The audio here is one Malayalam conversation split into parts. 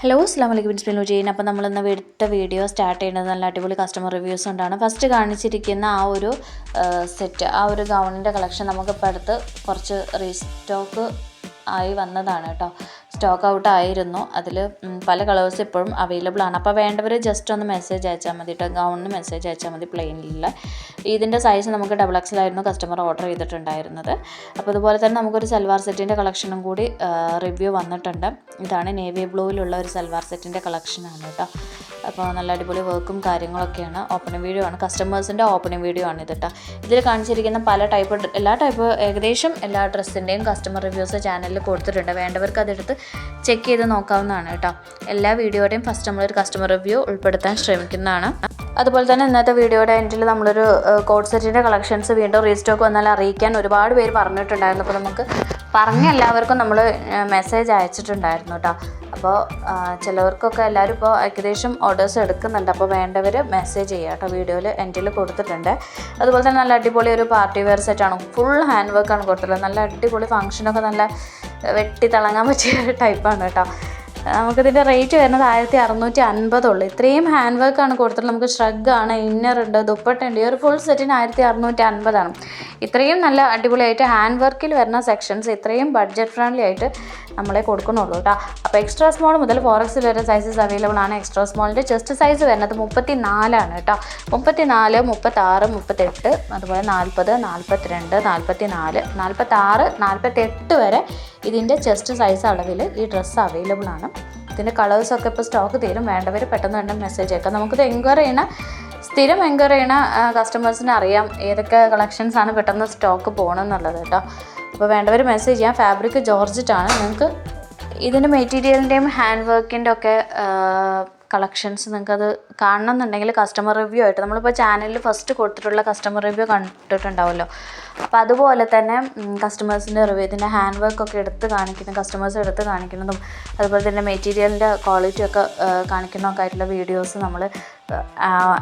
ഹലോ അസ്ലാം വലൈക്കും പ്രിൻസിപ്പൽ ജെയിൻ അപ്പോൾ നമ്മളിന്ന് എടുത്ത വീഡിയോ സ്റ്റാർട്ട് ചെയ്യുന്നത് നല്ല അടിപൊളി കസ്റ്റമർ റിവ്യൂസ് കൊണ്ടാണ്. ഫസ്റ്റ് കാണിച്ചിരിക്കുന്ന ആ ഒരു സെറ്റ് ആ ഒരു ഗൗണിന്റെ കളക്ഷൻ നമുക്കിപ്പോൾ അടുത്ത് കുറച്ച് റീസ്റ്റോക്ക് ആയി വന്നതാണ് കേട്ടോ. സ്റ്റോക്ക് ഔട്ട് ആയിരുന്നു. അതിൽ പല കളേഴ്സ് ഇപ്പോഴും അവൈലബിൾ ആണ്. അപ്പോൾ വേണ്ടവർ ജസ്റ്റ് ഒന്ന് മെസ്സേജ് അയച്ചാൽ മതി കേട്ടോ ഗൗണിന് മെസ്സേജ് അയച്ചാൽ മതി പ്ലെയിനിലുള്ള ഇതിന്റെ സൈസ് നമുക്ക് ഡബിൾ എക്സലായിരുന്നു കസ്റ്റമർ ഓർഡർ ചെയ്തിട്ടുണ്ടായിരുന്നത്. അപ്പോൾ അതുപോലെ തന്നെ നമുക്കൊരു സൽവാർ സെറ്റിന്റെ കളക്ഷനും കൂടി റിവ്യൂ വന്നിട്ടുണ്ട്. ഇതാണ് നേവി ബ്ലൂവിലുള്ള ഒരു സൽവാർ സെറ്റിന്റെ കളക്ഷനാണ് കേട്ടോ അപ്പോൾ നല്ല അടിപൊളി വർക്കും കാര്യങ്ങളൊക്കെയാണ്. ഓപ്പണിംഗ് വീഡിയോ ആണ്. കസ്റ്റമേഴ്സിന്റെ ഓപ്പണിംഗ് വീഡിയോ ആണ് ഇത് കേട്ടോ ഇതിൽ കാണിച്ചിരിക്കുന്ന പല ടൈപ്പ് എല്ലാ ടൈപ്പ് ഏകദേശം എല്ലാ ഡ്രസ്സിന്റെയും കസ്റ്റമർ റിവ്യൂസ് ചാനലിൽ കൊടുത്തിട്ടുണ്ട്. വേണ്ടവർക്ക് അതെടുത്ത് ചെക്ക് ചെയ്ത് നോക്കാവുന്നതാണ് കേട്ടോ എല്ലാ വീഡിയോയുടെയും ഫസ്റ്റ് നമ്മളൊരു കസ്റ്റമർ റിവ്യൂ ഉൾപ്പെടുത്താൻ ശ്രമിക്കുന്നതാണ്. അതുപോലെ തന്നെ ഇന്നത്തെ വീഡിയോയുടെ എൻഡിൽ നമ്മളൊരു കോഡ് സെറ്റിന്റെ കളക്ഷൻസ് വീണ്ടും റീസ്റ്റോക്ക് വന്നാൽ അറിയിക്കാൻ ഒരുപാട് പേര് പറഞ്ഞിട്ടുണ്ടായിരുന്നു. അപ്പോൾ നമുക്ക് പറഞ്ഞ എല്ലാവർക്കും നമ്മൾ മെസ്സേജ് അയച്ചിട്ടുണ്ടായിരുന്നു കേട്ടോ അപ്പോൾ ചിലവർക്കൊക്കെ എല്ലാവരും ഇപ്പോൾ ഏകദേശം ഓർഡേഴ്സ് എടുക്കുന്നുണ്ട്. അപ്പോൾ വേണ്ടവർ മെസ്സേജ് ചെയ്യുക കേട്ടോ. വീഡിയോയിൽ എന്റെ കൊടുത്തിട്ടുണ്ട്. അതുപോലെ തന്നെ നല്ല അടിപൊളി ഒരു പാർട്ടി വെയർ സെറ്റാണ് ഫുൾ ഹാൻഡ് വർക്കാണ് കൊടുത്തിട്ടുള്ളത്. നല്ല അടിപൊളി ഫംഗ്ഷനൊക്കെ നല്ല വെട്ടി തിളങ്ങാൻ പറ്റിയ ടൈപ്പാണ് കേട്ടോ. നമുക്കിതിന്റെ റേറ്റ് വരുന്നത് ആയിരത്തി അറുന്നൂറ്റി അൻപതുള്ളൂ ഇത്രയും ഹാൻഡ് വർക്ക് ആണ് കൊടുത്തിട്ടുള്ളത്. നമുക്ക് ഷ്രഗാണ് ഇന്നർ ഉണ്ട് ദുപ്പട്ടുണ്ട് ഈ ഒരു ഫുൾ സെറ്റിന് ആയിരത്തി അറുന്നൂറ്റി അൻപതാണ് ഇത്രയും നല്ല അടിപൊളിയായിട്ട് ഹാൻഡ് വർക്കിൽ വരുന്ന സെക്ഷൻസ് ഇത്രയും ബഡ്ജറ്റ് ഫ്രണ്ട്ലി ആയിട്ട് നമ്മളെ കൊടുക്കുന്നുള്ളൂ കേട്ടോ അപ്പോൾ എക്സ്ട്രാ സ്മോൾ മുതൽ ഫോർ എക്സിൽ വരെ സൈസസ് അവൈലബിൾ ആണ്. എക്സ്ട്രാ സ്മോളിന്റെ ചെസ്റ്റ് സൈസ് വരുന്നത് മുപ്പത്തി നാലാണ് കേട്ടോ മുപ്പത്തി നാല് മുപ്പത്താറ് മുപ്പത്തെട്ട് അതുപോലെ നാൽപ്പത് നാൽപ്പത്തിരണ്ട് നാൽപ്പത്തി നാല് നാൽപ്പത്താറ് നാൽപ്പത്തെട്ട് വരെ ഇതിന്റെ ചെസ്റ്റ് സൈസ് അളവിൽ ഈ ഡ്രസ്സ് അവൈലബിൾ ആണ്. ഇതിന്റെ കളേഴ്സൊക്കെ ഇപ്പോൾ സ്റ്റോക്ക് തീരും. വേണ്ടവർ പെട്ടെന്ന് തന്നെ മെസ്സേജ് അയക്കാം. നമുക്കിത് എൻക്വയറി ചെയ്യണ സ്ഥിരം എൻക്വയറി ചെയ്യണ കസ്റ്റമേഴ്സിന് അറിയാം ഏതൊക്കെ കളക്ഷൻസ് ആണ് പെട്ടെന്ന് സ്റ്റോക്ക് പോകണമെന്നുള്ളത് കേട്ടോ അപ്പോൾ വേണ്ടവർ മെസ്സേജ് ചെയ്യാം. ഫാബ്രിക് ജോർജറ്റാണ്. നിങ്ങൾക്ക് ഇതിന്റെ മെറ്റീരിയലിന്റെയും ഹാൻഡ് വർക്കിന്റെ ഒക്കെ കളക്ഷൻസ് നിങ്ങൾക്കത് കാണണം എന്നുണ്ടെങ്കിൽ കസ്റ്റമർ റിവ്യൂ ആയിട്ട്. നമ്മളിപ്പോൾ ചാനലിൽ ഫസ്റ്റ് കൊടുത്തിട്ടുള്ള കസ്റ്റമർ റിവ്യൂ കണ്ടിട്ടുണ്ടാവുമല്ലോ. അപ്പോൾ അതുപോലെ തന്നെ കസ്റ്റമേഴ്സിന്റെ റിവ്യൂ ഇതിന്റെ ഹാൻഡ് വർക്ക് ഒക്കെ എടുത്ത് കാണിക്കുന്ന കസ്റ്റമേഴ്സ് എടുത്ത് കാണിക്കുന്നതും അതുപോലെ തന്നെ മെറ്റീരിയലിന്റെ ക്വാളിറ്റി ഒക്കെ കാണിക്കുന്നതൊക്കെ ആയിട്ടുള്ള വീഡിയോസ് നമ്മൾ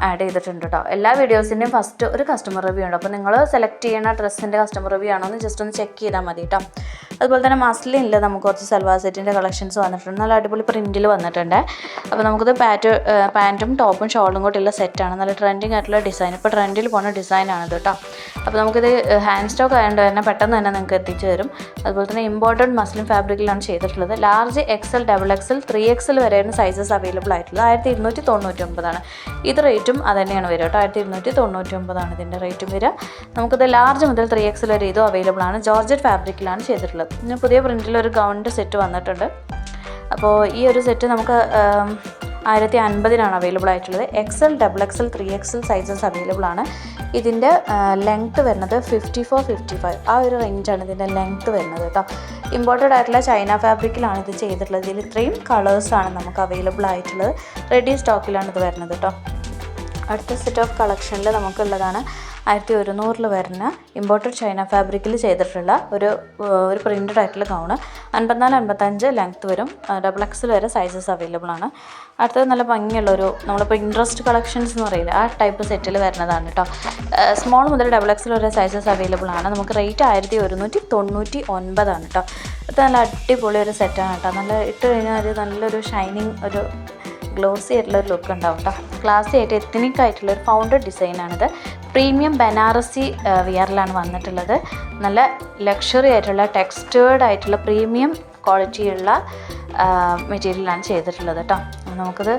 ആഡ് ചെയ്തിട്ടുണ്ട് കേട്ടോ എല്ലാ വീഡിയോസിന്റെയും ഫസ്റ്റ് ഒരു കസ്റ്റമർ റിവ്യൂ ഉണ്ട്. അപ്പോൾ നിങ്ങൾ സെലക്ട് ചെയ്യുന്ന ഡ്രസ്സിന്റെ കസ്റ്റമർ റിവ്യൂ ആണോ എന്ന് ജസ്റ്റ് ഒന്ന് ചെക്ക് ചെയ്താൽ മതി കേട്ടോ അതുപോലെ തന്നെ മസ്ലിനിൽ നമുക്ക് കുറച്ച് സൽവാർ സെറ്റിന്റെ കളക്ഷൻസ് വന്നിട്ടുണ്ട്. നല്ല അടിപൊളി പ്രിന്റിൽ വന്നിട്ടുണ്ട്. അപ്പോൾ നമുക്കത് പാറ്റ് പാന്റും ടോപ്പും ഷോളും കൂട്ടിയുള്ള സെറ്റാണ് നല്ല ട്രെൻഡിങ് ആയിട്ടുള്ള ഡിസൈൻ ഇപ്പോൾ ട്രെൻഡിൽ പോകുന്ന ഡിസൈനാണ് കേട്ടോ അപ്പോൾ നമുക്കിത് ഹാൻഡ് സ്റ്റോക്ക് ആയതുകൊണ്ട് തന്നെ പെട്ടെന്ന് തന്നെ നിങ്ങൾക്ക് എത്തിച്ചു തരും. അതുപോലെ തന്നെ ഇമ്പോർട്ടന്റ് മസ്ലിം ഫാബ്രിക്കിലാണ് ചെയ്തിട്ടുള്ളത്. Large XL double XL three XL വരെയാണ് സൈസസ് അവൈലബിൾ ആയിട്ടുള്ളത് ആയിരത്തി ഇരുന്നൂറ്റി തൊണ്ണൂറ്റി ഒമ്പതാണ് ഇത് റേറ്റും അത് തന്നെയാണ് വരിക കേട്ടോ. ആയിരത്തി ഇരുന്നൂറ്റി തൊണ്ണൂറ്റി ഒമ്പതാണ് ഇതിന്റെ റേറ്റും വരിക. നമുക്കിത് ലാർജ് മുതൽ ത്രീ എക്സൽ വരെ ഇതും അവൈലബിൾ ആണ്. ജോർജറ്റ് ഫാബ്രിക്കിലാണ് ചെയ്തിട്ടുള്ളത്. പിന്നെ പുതിയ പ്രിന്റിൽ ഒരു ഗൗണിന്റെ സെറ്റ് വന്നിട്ടുണ്ട്. അപ്പോൾ ഈ ഒരു സെറ്റ് നമുക്ക് ആയിരത്തി അൻപതിനാണ് അവൈലബിൾ ആയിട്ടുള്ളത് XL double XL three XL sizes available ആണ്. ഇതിന്റെ ലെങ്ത്ത് വരുന്നത് ഫിഫ്റ്റി ഫോർ ഫിഫ്റ്റി ഫൈവ് ആ ഒരു റേഞ്ചാണ് ഇതിന്റെ ലെങ്ത്ത് വരുന്നത് കേട്ടോ ഇമ്പോർട്ടഡ് ആയിട്ടുള്ള ചൈന ഫാബ്രിക്കിലാണ് ഇത് ചെയ്തിട്ടുള്ളത്. ഇതിൽ ഇത്രയും കളേഴ്സാണ് നമുക്ക് അവൈലബിൾ ആയിട്ടുള്ളത്. റെഡി സ്റ്റോക്കിലാണ് ഇത് വരുന്നത് കേട്ടോ അടുത്ത സെറ്റ് ഓഫ് കളക്ഷനിൽ നമുക്കുള്ളതാണ് ആയിരത്തി ഒരുന്നൂറിൽ വരുന്ന ഇമ്പോർട്ടഡ് ചൈന ഫാബ്രിക്കിൽ ചെയ്തിട്ടുള്ള ഒരു ഒരു പ്രിന്റഡ് ആയിട്ടുള്ള ഗൗണ് അൻപത്തിനാല് അൻപത്തഞ്ച് ലെങ്ത്ത് വരും. ഡബിൾ എക്സിൽ വരെ സൈസസ് അവൈലബിൾ ആണ്. അടുത്തത് നല്ല ഭംഗിയുള്ളൊരു നമ്മളിപ്പോൾ ഇൻട്രസ്റ്റ് കളക്ഷൻസ് എന്ന് പറയില്ല ആ ടൈപ്പ് സെറ്റിൽ വരുന്നതാണ് കേട്ടോ സ്മോൾ മുതൽ ഡബിൾ എക്സിൽ വരെ സൈസസ് അവൈലബിൾ ആണ്. നമുക്ക് റേറ്റ് ആയിരത്തി ഒരുന്നൂറ്റി തൊണ്ണൂറ്റി ഒൻപതാണ് കേട്ടോ ഇത് നല്ല അടിപൊളി ഒരു സെറ്റാണ് കേട്ടോ നല്ല ഇട്ട് കഴിഞ്ഞാൽ നല്ലൊരു ഷൈനിങ് ഒരു ഗ്ലോസി ആയിട്ടുള്ള ഒരു ലുക്ക് ഉണ്ടാവും കേട്ടോ ക്ലാസി ആയിട്ട് ആയിട്ടുള്ള ഒരു ഫൗണ്ടർ ഡിസൈനാണിത് പ്രീമിയം ബനാറസി വിയറിലാണ് വന്നിട്ടുള്ളത്. നല്ല ലക്ഷറി ആയിട്ടുള്ള ടെക്സ്റ്റേർഡ് ആയിട്ടുള്ള പ്രീമിയം ക്വാളിറ്റിയുള്ള മെറ്റീരിയലാണ് ചെയ്തിട്ടുള്ളത് കേട്ടോ നമുക്കത്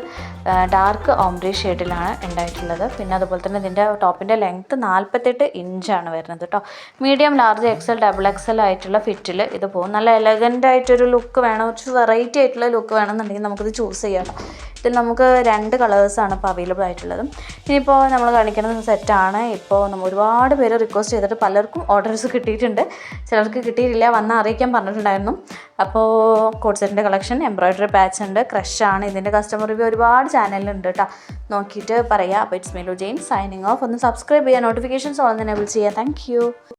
ഡാർക്ക് ഓംബ്രി ഷെയ്ഡിലാണ് ഉണ്ടായിട്ടുള്ളത്. പിന്നെ അതുപോലെ തന്നെ ഇതിന്റെ ടോപ്പിന്റെ ലെങ്ത്ത് നാൽപ്പത്തെട്ട് ഇഞ്ചാണ് വരുന്നത് കേട്ടോ medium large XL double XL ആയിട്ടുള്ള ഫിറ്റിൽ ഇത് പോകും. നല്ല എലഗന്റ് ആയിട്ടൊരു ലുക്ക് വേണം. കുറച്ച് വെറൈറ്റി ആയിട്ടുള്ള ലുക്ക് വേണമെന്നുണ്ടെങ്കിൽ നമുക്കിത് ചൂസ് ചെയ്യാം ഇതിൽ നമുക്ക് രണ്ട് കളേഴ്സാണ് ഇപ്പോൾ അവൈലബിൾ ആയിട്ടുള്ളത്. ഇനിയിപ്പോൾ നമ്മൾ കാണിക്കുന്ന സെറ്റാണ് ഇപ്പോൾ നമ്മൾ ഒരുപാട് പേര് റിക്വസ്റ്റ് ചെയ്തിട്ട് പലർക്കും ഓർഡേഴ്സ് കിട്ടിയിട്ടുണ്ട്. ചിലർക്ക് കിട്ടിയിട്ടില്ല വന്ന് അറിയിക്കാൻ പറഞ്ഞിട്ടുണ്ടായിരുന്നു. അപ്പോൾ കോഡ് സെറ്റിന്റെ കളക്ഷൻ എംബ്രോയ്ഡറി പാച്ച് ഉണ്ട് ക്രഷാണ് ഇതിന്റെ കസ്റ്റമർ റിവ്യൂ ഒരുപാട് ചാനലിലുണ്ട് കേട്ടോ നോക്കിയിട്ട് പറയാം. അപ്പോൾ it's Melu Jain signing off ഒന്ന് സബ്സ്ക്രൈബ് ചെയ്യുക നോട്ടിഫിക്കേഷൻസ് ഓൺ എനേബിൾ ചെയ്യുക താങ്ക്